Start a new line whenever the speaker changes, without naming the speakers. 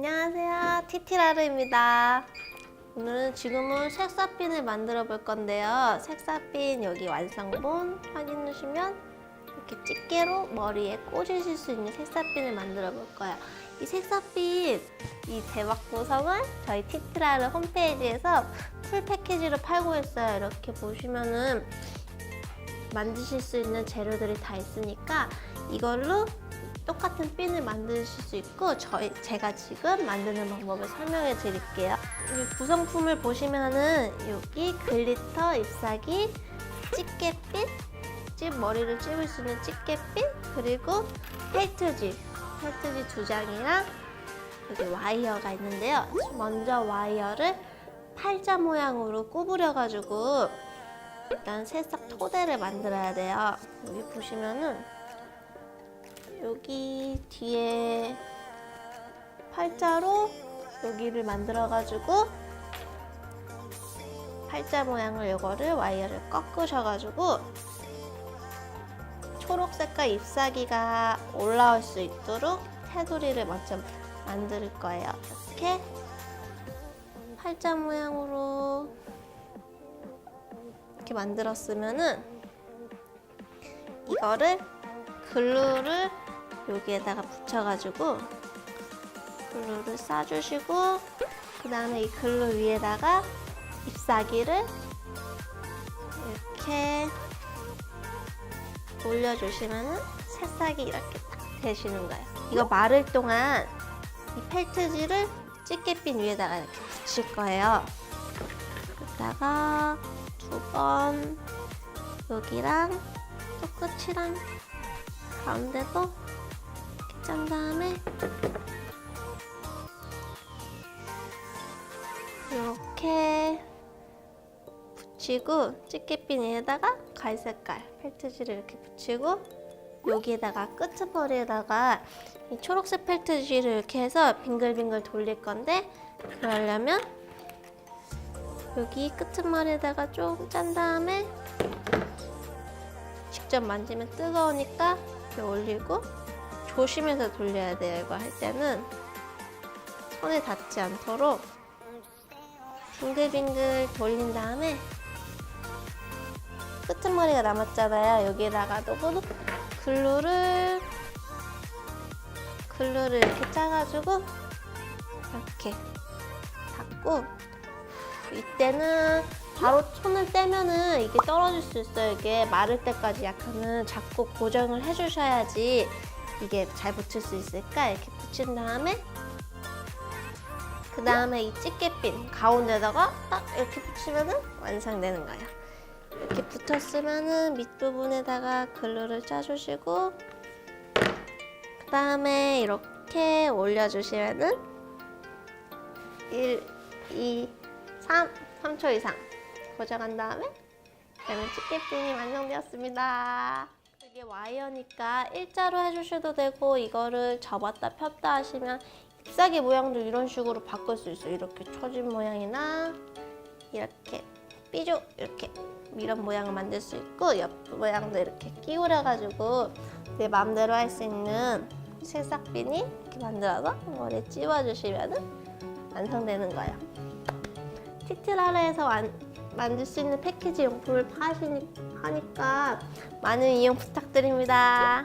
안녕하세요. 티티라르입니다. 오늘은 지금은 색사핀을 만들어 볼 건데요. 색사핀 여기 완성본 확인하시면 이렇게 집게로 머리에 꽂으실 수 있는 색사핀을 만들어 볼 거예요. 이 색사핀 이 대박 구성은 저희 티티라르 홈페이지에서 풀 패키지로 팔고 있어요. 이렇게 보시면은 만드실 수 있는 재료들이 다 있으니까 이걸로 똑같은 핀을 만드실 수 있고 저희 제가 지금 만드는 방법을 설명해 드릴게요. 이 구성품을 보시면은 여기 글리터, 잎사귀, 집게핀, 집 머리를 찝을 수 있는 집게핀 그리고 펠트지, 펠트지 두 장이랑 여기 와이어가 있는데요. 먼저 와이어를 팔자 모양으로 구부려 가지고 일단 새싹 토대를 만들어야 돼요. 여기 보시면은 여기 뒤에 팔자로 여기를 만들어 가지고 팔자 모양을 이거를 와이어를 꺾으셔 가지고 초록 색깔 잎사귀가 올라올 수 있도록 테두리를 먼저 만들 거예요. 이렇게 팔자 모양으로 이렇게 만들었으면은 이거를 글루를 여기에다가 붙여가지고 글루를 싸주시고 그 다음에 이 글루 위에다가 잎사귀를 이렇게 올려주시면은 새싹이 이렇게 딱 되시는 거예요. 이거 마를 동안 이 펠트지를 집게핀 위에다가 이렇게 붙일 거예요. 그다가 두 번 여기랑 또 끝이랑 가운데도 짠 다음에 이렇게 붙이고 집게핀 위에다가 갈색깔 펠트지를 이렇게 붙이고 여기에다가 끄트머리에다가 이 초록색 펠트지를 이렇게 해서 빙글빙글 돌릴 건데 그러려면 여기 끄트머리에다가 좀짠 다음에 직접 만지면 뜨거우니까 이렇게 올리고 조심해서 돌려야 돼요. 이거 할 때는 손에 닿지 않도록 빙글빙글 돌린 다음에 끄트머리가 남았잖아요. 여기다가도 글루를 글루를 이렇게 짜가지고 이렇게 닫고 이때는 바로 손을 떼면은 이게 떨어질 수 있어요. 이게 마를 때까지 약간은 잡고 고정을 해주셔야지 이게 잘 붙을 수 있을까 이렇게 붙인 다음에 그 다음에 이 집게핀 가운데다가 딱 이렇게 붙이면은 완성되는 거예요. 이렇게 붙었으면은 밑부분에다가 글루를 짜주시고 그 다음에 이렇게 올려주시면은 1, 2, 3, 3초 이상 고정한 다음에 그다음에 집게핀이 완성되었습니다. 이게 와이어니까 일자로 해주셔도 되고 이거를 접었다 폈다 하시면 잎사귀 모양도 이런 식으로 바꿀 수 있어요. 이렇게 처진 모양이나 이렇게 삐죽 이렇게 이런 모양을 만들 수 있고 옆 모양도 이렇게 끼우려가지고 내 마음대로 할 수 있는 새싹핀이 이렇게 만들어서 머리에 찝어주시면 완성되는 거예요. 티트라르에서 완, 만들 수 있는 패키지 용품을 파시니까 많은 이용 부탁드립니다.